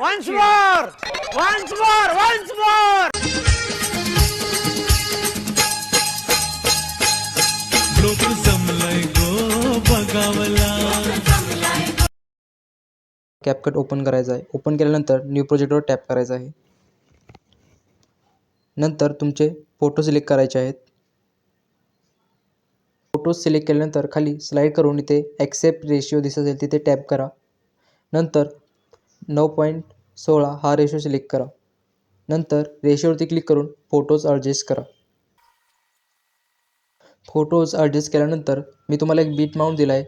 once more, once more. लोक जमलंय गो बघावला. CapCut open करायचा आहे. ओपन केल्यानंतर न्यू प्रोजेक्टवर टॅप करायचं आहे. नंतर तुमचे फोटो सिलेक्ट करायचे आहेत. फोटो सिलेक्ट केल्यानंतर खाली स्लाईड करून इथे ॲक्सेप्ट रेशिओ दिसत असेल तिथे टॅप करा. नंतर नऊ पॉईंट सोळा हा रेशो सिलेक्ट करा. नंतर रेशोवरती क्लिक करून फोटोज ॲडजस्ट करा. फोटोज ॲडजस्ट केल्यानंतर मी तुम्हाला एक बीट माउंट दिला आहे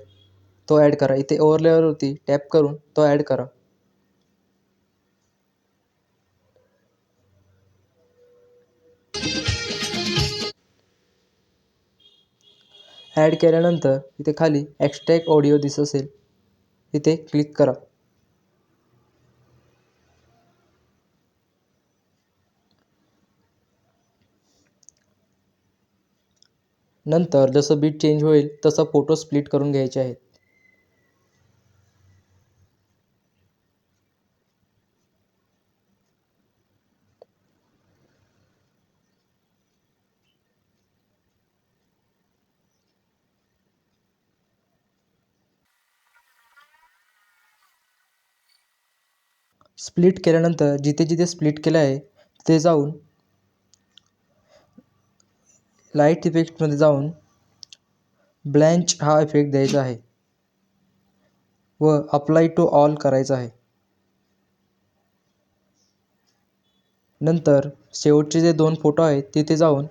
तो ॲड करा. इथे ओव्हरलेअरवरती टॅप करून तो ॲड करा. ॲड केल्यानंतर इथे खाली एक्स्ट्रॅक्ट ऑडिओ दिसत असेल इथे क्लिक करा. नंतर जसं बीट चेंज होईल तसं फोटो स्प्लिट करून घ्यायचे आहेत. स्प्लिट केल्यानंतर जिथे जिथे स्प्लिट केलं आहे तिथे जाऊन लाइट इफेक्टमध्ये जाऊन ब्लँच हा इफेक्ट द्यायचा आहे व अप्लाय टू ऑल करायचा आहे. नंतर शेवटचे जे दोन फोटो आहेत तिथे जाऊन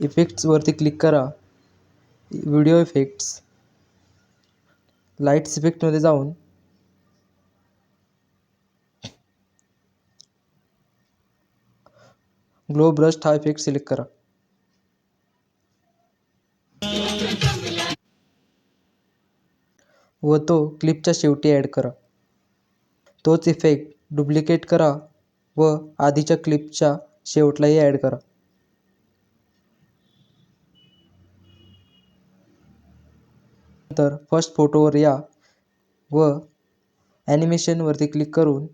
इफेक्ट्सवरती क्लिक करा. Video effects. लाईट्स इफेक्टमध्ये जाऊन ग्लो ब्रश हा इफेक्ट सिलेक्ट करा. व तो क्लिपच्या शेवटी ॲड करा. तोच इफेक्ट डुप्लिकेट करा व आधीच्या क्लिपच्या शेवटलाही ॲड करा. नंतर फर्स्ट फोटोवर या व ॲनिमेशनवरती क्लिक करून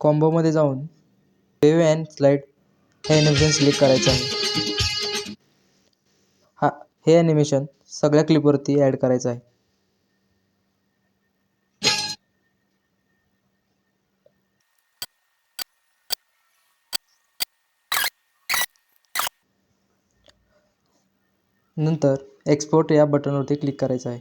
कॉम्बोमध्ये जाऊन वेव अँड स्लाईड हे ॲनिमेशन सिलेक्ट करायचं आहे. हा हे ॲनिमेशन सगळ्या क्लिपवरती ॲड करायचं आहे. नंतर एक्सपोर्ट या बटनवरती क्लिक करायचं आहे.